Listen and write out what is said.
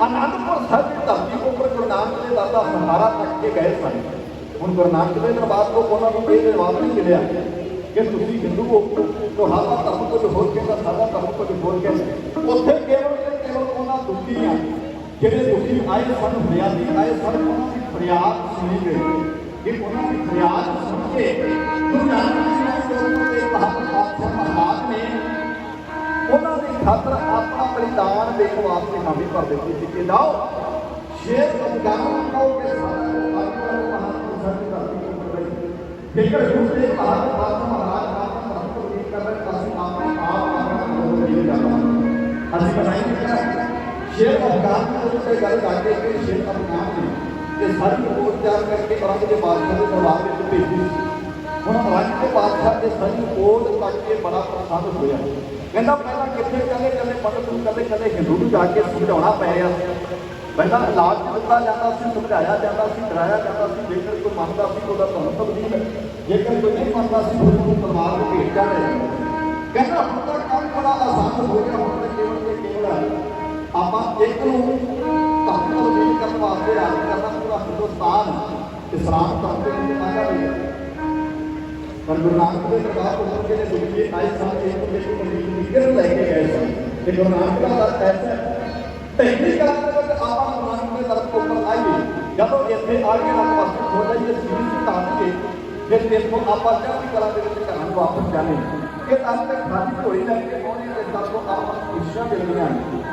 ਅਨੰਦਪੁਰ ਸਾਹਿਬ ਦੀ ਧਰਤੀ ਉੱਪਰ ਗੁਰੂ ਨਾਨਕ ਦੇ ਦਾਦਾ ਸਹਾਰਾ ਤੱਕ ਕੇ ਗਏ ਸਨ ਹੁਣ ਗੁਰੂ ਨਾਨਕ ਦੇ ਦਰਬਾਰ ਤੋਂ ਉਹਨਾਂ ਨੂੰ ਇਹ ਜਵਾਬ ਨਹੀਂ ਮਿਲਿਆ ਕਿ ਤੁਸੀਂ ਹਿੰਦੂ ਹੋ ਤੁਹਾਡਾ ਧਰਮ ਕੁਝ ਹੋਰ ਕਹਿੰਦਾ ਸਾਡਾ ਧਰਮ ਕੁਝ ਹੋਰ ਕਹਿੰਦਾ ਉੱਥੇ ਕੇਵਲ ਤੇ ਕੇਵਲ ਉਹਨਾਂ ਦੁਖੀ ਆ ਜਿਹੜੇ ਦੁਖੀ ਆਏ ਸਨ ਫਰਿਆਦੀ ਆਏ ਸਨ ਉਹਨਾਂ ਦੀ ਫਰਿਆਦ ਸੁਣੀ ਗਈ ਕਿ ਉਹਨਾਂ ਦੀ ਫਰਿਆਦ ਸੁਣ ਕੇ ਗੁਰੂ ਨਾਨਕ ਦੇਵ ਜੀ ਦੇ ਮਹਾਨ ਪਾਤਸ਼ਾਹ ਮਹਾਰਾਜ ਨੇ ਉਹਨਾਂ ਦੀ ਖਾਤਰ ਆਪਣਾ ਬਲੀਦਾਨ ਦੇਖੋ ਵਾਸਤੇ ਹਾਮੀ ਭਰ ਦਿੱਤੀ ਸੀ ਕਿ ਜਾਓ। ਸ਼ੇਰ ਸੰਗਾਮ ਕਹੋ ਕਿ ਸਾਨੂੰ ਅੱਜ ਮਹਾਨ ਸਾਹਿਬ ਧਰਤੀ ਉੱਪਰ ਰਹੀ ਜੇਕਰ ਦੂਸਰੇ ਮਹਾਨ ਪਾਤਸ਼ਾਹ ਮਹਾਰਾਜ ਆਪਣਾ ਧਰਮ ਤੋਂ ਠੀਕ ਅਸੀਂ ਆਪਣੇ ਆਪ ਆਪਣਾ ਧਰਮ ਨਹੀਂ ਕਰਨਾ ਅਸੀਂ ਬਣਾਈ ਨਹੀਂ ਸ਼ੇਰ ਅਫਗਾਨ ਦੇ ਉੱਤੇ ਗੱਲ ਕਰਕੇ ਕਿ ਸ਼ੇਰ ਅਫਗਾਨ ਨੇ ਇਹ ਸਾਰੀ ਰਿਪੋਰਟ ਤਿਆਰ ਕਰਕੇ ਔਰੰਗ ਦੇ ਬਾਦਸ਼ਾਹ ਦੇ ਦਰਬਾਰ ਵਿੱਚ ਭੇਜੀ। ਹੁਣ ਔਰੰਗ ਦੇ ਬਾਦਸ਼ਾਹ ਦੇ ਸਾਰੀ ਰਿਪੋਰਟ ਪੜ੍ਹ ਕੇ ਬੜਾ ਪ੍ਰਸੰਨ ਹੋਇਆ। ਕਹਿੰਦਾ ਪਹਿਲਾਂ ਕਿੱਥੇ ਕੱਲੇ ਕੱਲੇ ਪੰਡਤ ਨੂੰ ਕੱਲੇ ਕੱਲੇ ਹਿੰਦੂ ਨੂੰ ਜਾ ਕੇ ਸਮਝਾਉਣਾ ਪੈ ਰਿਹਾ ਸੀ। ਪਹਿਲਾਂ ਇਲਾਜ ਦਿੱਤਾ ਜਾਂਦਾ ਸੀ, ਸਮਝਾਇਆ ਜਾਂਦਾ ਸੀ, ਡਰਾਇਆ ਜਾਂਦਾ ਸੀ, ਜੇਕਰ ਕੋਈ ਮੰਨਦਾ ਸੀ ਉਹਦਾ ਤੁਹਾਨੂੰ ਤਬਦੀਲ ਜੇਕਰ ਕੋਈ ਨਹੀਂ ਮੰਨਦਾ ਸੀ ਫਿਰ ਉਹਨੂੰ ਪਰਿਵਾਰ ਨੂੰ ਭੇਜ ਜਾਂਦੇ ਕਹਿੰਦਾ ਹੁਣ ਤਾਂ ਕੰਮ ਬੜਾ ਆਸਾਨ ਹੋ ਗਿਆ, ਹੁਣ ਤਾਂ ਕੇਵਲ ਤੇ ਕੇਵਲ ਆਪਾਂ ਇੱਕ ਨੂੰ ਧਰਮ ਤਬਦੀਲ ਕਰਨ ਵਾਸਤੇ ਰਾਜ ਕਰਨਾ ਪੂਰਾ ਹਿੰਦੁਸਤਾਨ ਇਸਲਾਮ ਧਰਮ ਦੇ ਵਿੱਚ ਆ पण गुरुनानक का उम्र के लिए आई साल एक तो को देखो गिर लेके गए थे कि गुरुनानक का बात ऐसा है। पहली का तो जब आप गुरुनानक के तरफ़ को ऊपर आई जब इसमें आगे हम वापस हो जाइए, सीधी सी ताकत के फिर इसको आपस की कला के लिए कराने वापस जाने। ये ताकत खाली थोड़ी ना कि कौन ये दस को आपस ईश्वर के लिए आएँगे।